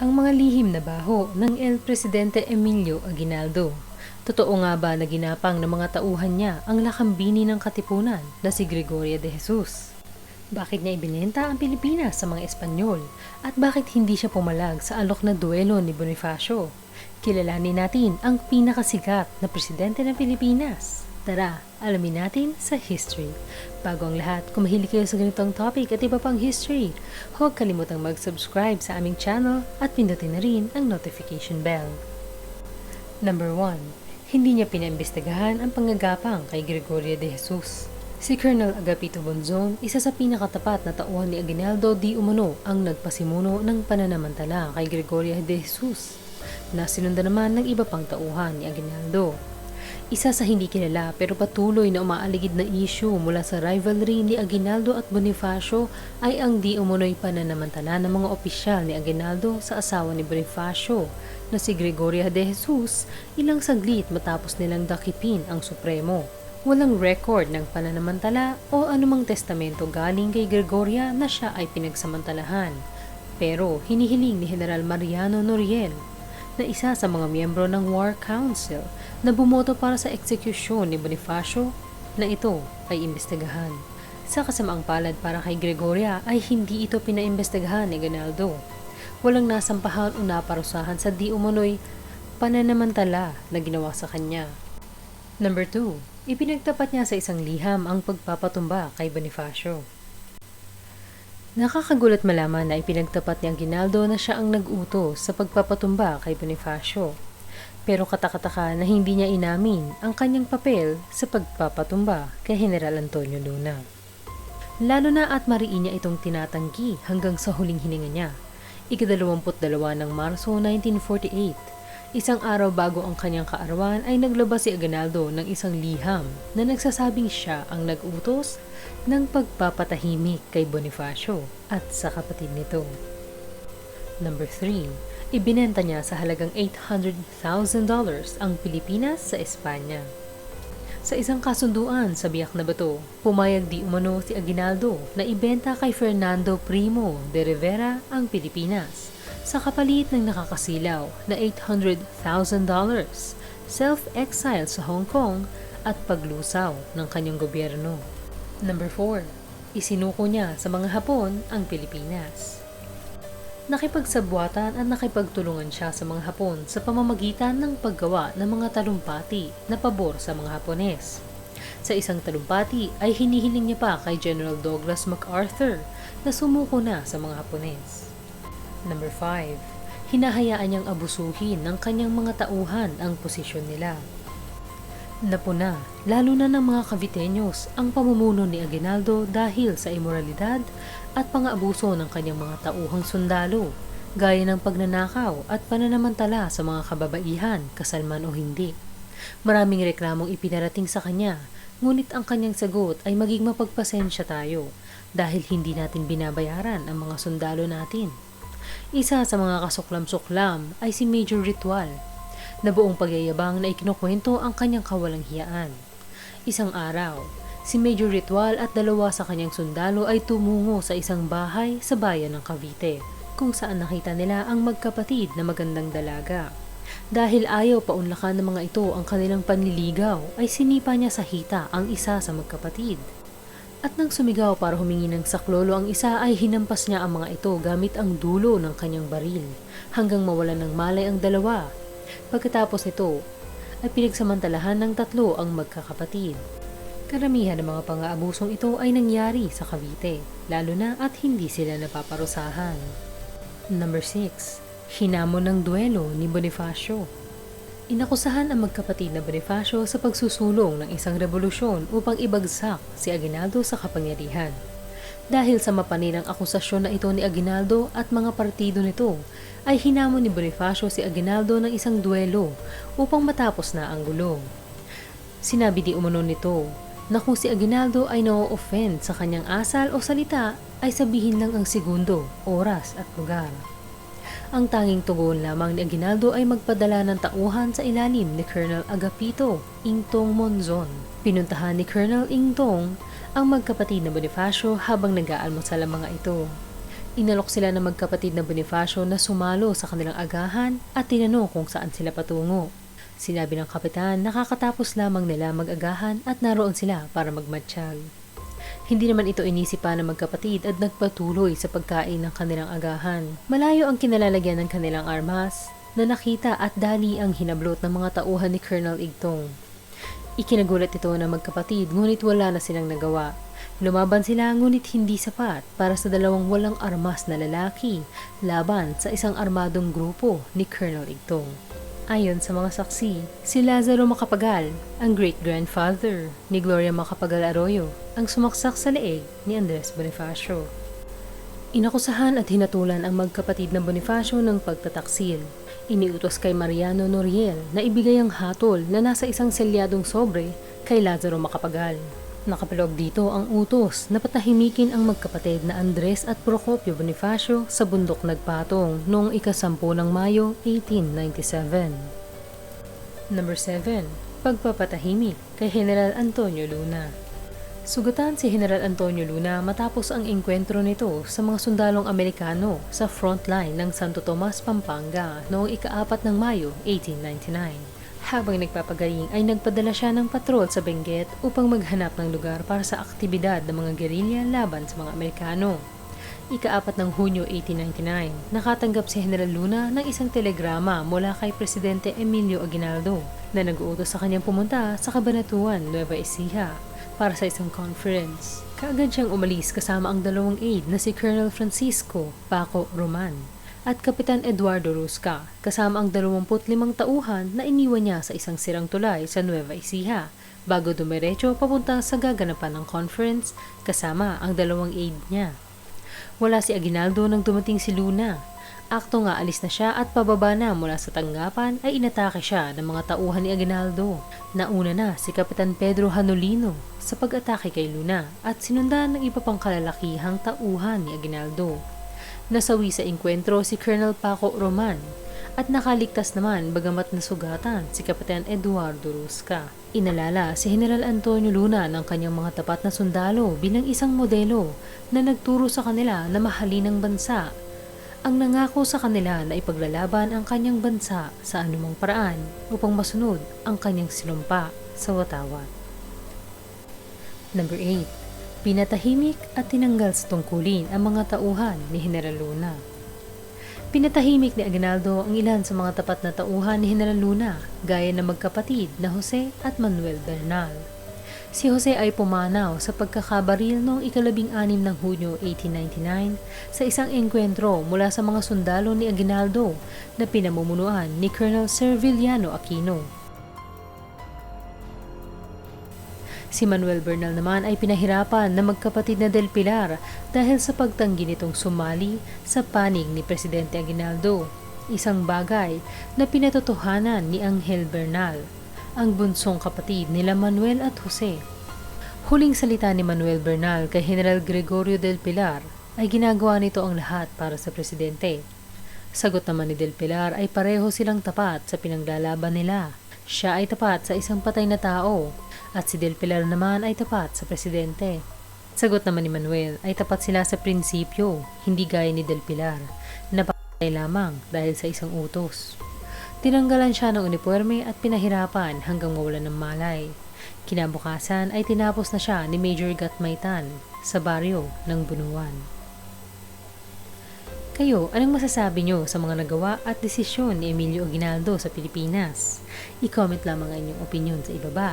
Ang mga lihim na baho ng El Presidente Emilio Aguinaldo. Totoo nga ba na ginapang ng mga tauhan niya ang lakambini ng katipunan na si Gregoria de Jesus? Bakit niya ibinenta ang Pilipinas sa mga Espanyol? At bakit hindi siya pumalag sa alok na duelo ni Bonifacio? Kilalanin natin ang pinakasikat na presidente ng Pilipinas. Tara, alamin natin sa history. Bago ang lahat, kung mahilig kayo sa ganitong topic at iba pang history, huwag kalimutang mag-subscribe sa aming channel at pindutin na rin ang notification bell. Number 1. Hindi niya pinaimbestigahan ang pangagapang kay Gregorio de Jesus. Si Colonel Agapito Bonzon, isa sa pinakatapat na tauhan ni Aguinaldo di Umano ang nagpasimuno ng pananamantala kay Gregorio de Jesus na sinundan naman ng iba pang tauhan ni Aguinaldo. Isa sa hindi kilala pero patuloy na umaaligid na issue mula sa rivalry ni Aguinaldo at Bonifacio ay ang di umunoy pananamantala ng mga opisyal ni Aguinaldo sa asawa ni Bonifacio na si Gregoria de Jesus ilang saglit matapos nilang dakipin ang Supremo. Walang record ng pananamantala o anumang testamento galing kay Gregoria na siya ay pinagsamantalahan. Pero hinihiling ni General Mariano Noriel na isa sa mga miyembro ng War Council na bumoto para sa eksekusyon ni Bonifacio na ito ay imbestigahan. Sa kasamaang palad para kay Gregoria ay hindi ito pinaimbestigahan ni Ganaldo. Walang nasampahan o naparusahan sa di umano'y pananamantala na ginawa sa kanya. Number 2. Ipinagtapat niya sa isang liham ang pagpapatumba kay Bonifacio. Nakakagulat malaman na ipinagtapat ni Aguinaldo na siya ang nag-utos sa pagpapatumba kay Bonifacio. Pero katakataka na hindi niya inamin ang kanyang papel sa pagpapatumba kay General Antonio Luna. Lalo na at mariin niya itong tinatanggi hanggang sa huling hininga niya. Ikadalawamput dalawa ng Marso 1948, Isang araw bago ang kanyang kaarawan ay naglabas si Aguinaldo ng isang liham na nagsasabing siya ang nag-utos ng pagpapatahimik kay Bonifacio at sa kapatid nito. Number 3. Ibinenta niya sa halagang $800,000 ang Pilipinas sa Espanya. Sa isang kasunduan sa biyak na bato, pumayag di umano si Aguinaldo na ibenta kay Fernando Primo de Rivera ang Pilipinas sa kapalit ng nakakasilaw na $800,000, self-exile sa Hong Kong at paglusaw ng kanyang gobyerno. Number 4. Isinuko niya sa mga Hapon ang Pilipinas. Nakipagsabwatan at nakipagtulungan siya sa mga Hapon sa pamamagitan ng paggawa ng mga talumpati na pabor sa mga Hapones. Sa isang talumpati ay hinihiling niya pa kay General Douglas MacArthur na sumuko na sa mga Hapones. Number 5. Hinahayaan niyang abusuhin ng kanyang mga tauhan ang posisyon nila. Napuna, lalo na ng mga Caviteños, ang pamumuno ni Aguinaldo dahil sa imoralidad at pang-abuso ng kanyang mga tauhang sundalo, gaya ng pagnanakaw at pananamantala sa mga kababaihan, kasalman o hindi. Maraming reklamong ipinarating sa kanya, ngunit ang kanyang sagot ay maging mapagpasensya tayo dahil hindi natin binabayaran ang mga sundalo natin. Isa sa mga kasuklam-suklam ay si Major Ritual, na buong pagyayabang na ikinukwento ang kanyang kawalang hiyaan. Isang araw, si Major Ritual at dalawa sa kanyang sundalo ay tumungo sa isang bahay sa bayan ng Cavite, kung saan nakita nila ang magkapatid na magandang dalaga. Dahil ayaw paunlakan ng mga ito ang kanilang panliligaw, ay sinipa niya sa hita ang isa sa magkapatid. At nang sumigaw para humingi ng saklolo ang isa ay hinampas niya ang mga ito gamit ang dulo ng kanyang baril hanggang mawalan ng malay ang dalawa. Pagkatapos nito ay pinagsamantalahan ng tatlo ang magkakapatid. Karamihan ng mga pang-aabusong ito ay nangyari sa Cavite, lalo na at hindi sila napaparusahan. Number 6. Hinamon ng duelo ni Bonifacio Inakusahan ang magkapatid na Bonifacio sa pagsusulong ng isang revolusyon upang ibagsak si Aguinaldo sa kapangyarihan. Dahil sa mapaninang akusasyon na ito ni Aguinaldo at mga partido nito, ay hinamon ni Bonifacio si Aguinaldo ng isang duelo upang matapos na ang gulo. Sinabi di umano nito na kung si Aguinaldo ay na-offend sa kanyang asal o salita ay sabihin lang ang segundo, oras at lugar. Ang tanging tugon lamang ni Aguinaldo ay magpadala ng tauhan sa ilalim ni Colonel Agapito Ingtong Monzon. Pinuntahan ni Colonel Ingtong ang magkapatid na Bonifacio habang nag-aalmusal ang mga ito. Inalok sila ng magkapatid na Bonifacio na sumalo sa kanilang agahan at tinanong kung saan sila patungo. Sinabi ng kapitan nakakatapos lamang nila mag-agahan at naroon sila para magmatsyag. Hindi naman ito inisip pa ng magkapatid at nagpatuloy sa pagkain ng kanilang agahan. Malayo ang kinalalagyan ng kanilang armas na nakita at dali ang hinablot ng mga tauhan ni Colonel Igtong. Ikinagulat ito ng magkapatid ngunit wala na silang nagawa. Lumaban sila ngunit hindi sapat para sa dalawang walang armas na lalaki laban sa isang armadong grupo ni Colonel Igtong. Ayon sa mga saksi, si Lazaro Macapagal, ang great-grandfather ni Gloria Macapagal Arroyo, ang sumaksak sa leeg ni Andres Bonifacio. Inakusahan at hinatulan ang magkapatid na Bonifacio ng pagtataksil. Iniutos kay Mariano Noriel na ibigay ang hatol na nasa isang selyadong sobre kay Lazaro Macapagal. Nakapalog dito ang utos na patahimikin ang magkapatid na Andres at Procopio Bonifacio sa bundok nagpatong noong ikasampu ng Mayo 1897. Number 7. Pagpapatahimik kay General Antonio Luna Sugatan si General Antonio Luna matapos ang engkwentro nito sa mga sundalong Amerikano sa frontline ng Santo Tomas, Pampanga noong ikaapat ng Mayo 1899. Habang nagpapagaling ay nagpadala siya ng patrol sa Benguet upang maghanap ng lugar para sa aktibidad ng mga gerilya laban sa mga Amerikano. Ikaapat ng Hunyo 1899, nakatanggap si General Luna ng isang telegrama mula kay Presidente Emilio Aguinaldo na nag-uutos sa kanyang pumunta sa Cabanatuan, Nueva Ecija para sa isang conference. Kaagad siyang umalis kasama ang dalawang aide na si Colonel Francisco Paco Roman at Kapitan Eduardo Rusca kasama ang 25 tauhan na iniwan niya sa isang sirang tulay sa Nueva Ecija bago dumiretso papunta sa gaganapan ng conference kasama ang dalawang aide niya. Wala si Aguinaldo nang dumating si Luna. Akto nga alis na siya at pababa na mula sa tanggapan ay inatake siya ng mga tauhan ni Aguinaldo. Nauna na si Kapitan Pedro Hanolino sa pag-atake kay Luna at sinundan ng iba pang kalalakihang tauhan ni Aguinaldo. Nasawi sa engkwentro si Colonel Paco Roman at nakaligtas naman bagamat nasugatan si Kapitan Eduardo Rusca. Inalala si General Antonio Luna ng kanyang mga tapat na sundalo bilang isang modelo na nagturo sa kanila na mahalin ang bansa. Ang nangako sa kanila na ipaglalaban ang kanyang bansa sa anumang paraan upang masunod ang kanyang sinumpa sa watawat. Number 8 Pinatahimik at tinanggal sa tungkulin ang mga tauhan ni General Luna. Pinatahimik ni Aguinaldo ang ilan sa mga tapat na tauhan ni General Luna, gaya ng magkapatid na Jose at Manuel Bernal. Si Jose ay pumanaw sa pagkakabaril noong ikalabing anim ng Hunyo 1899 sa isang engkwentro mula sa mga sundalo ni Aguinaldo na pinamumunuan ni Colonel Serviliano Aquino. Si Manuel Bernal naman ay pinahirapan na magkapatid na Del Pilar dahil sa pagtanggi nitong sumali sa panig ni Presidente Aguinaldo. Isang bagay na pinatotohanan ni Angel Bernal, ang bunsong kapatid nila Manuel at Jose. Huling salita ni Manuel Bernal kay General Gregorio Del Pilar ay ginagawa nito ang lahat para sa presidente. Sagot naman ni Del Pilar ay pareho silang tapat sa pinaglalaban nila. Siya ay tapat sa isang patay na tao at si Del Pilar naman ay tapat sa presidente. Sagot naman ni Manuel ay tapat sila sa prinsipyo, hindi gaya ni Del Pilar, na patay lamang dahil sa isang utos. Tinanggalan siya ng uniforme at pinahirapan hanggang mawalan ng malay. Kinabukasan ay tinapos na siya ni Major Gatmaitan sa baryo ng Bunuan. Kayo, anong masasabi nyo sa mga nagawa at desisyon ni Emilio Aguinaldo sa Pilipinas? I-comment lamang ang inyong opinion sa ibaba.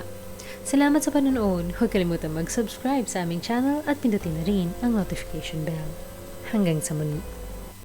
Salamat sa panonood. Huwag kalimutan mag-subscribe sa aming channel at pindutin na rin ang notification bell. Hanggang sa muli.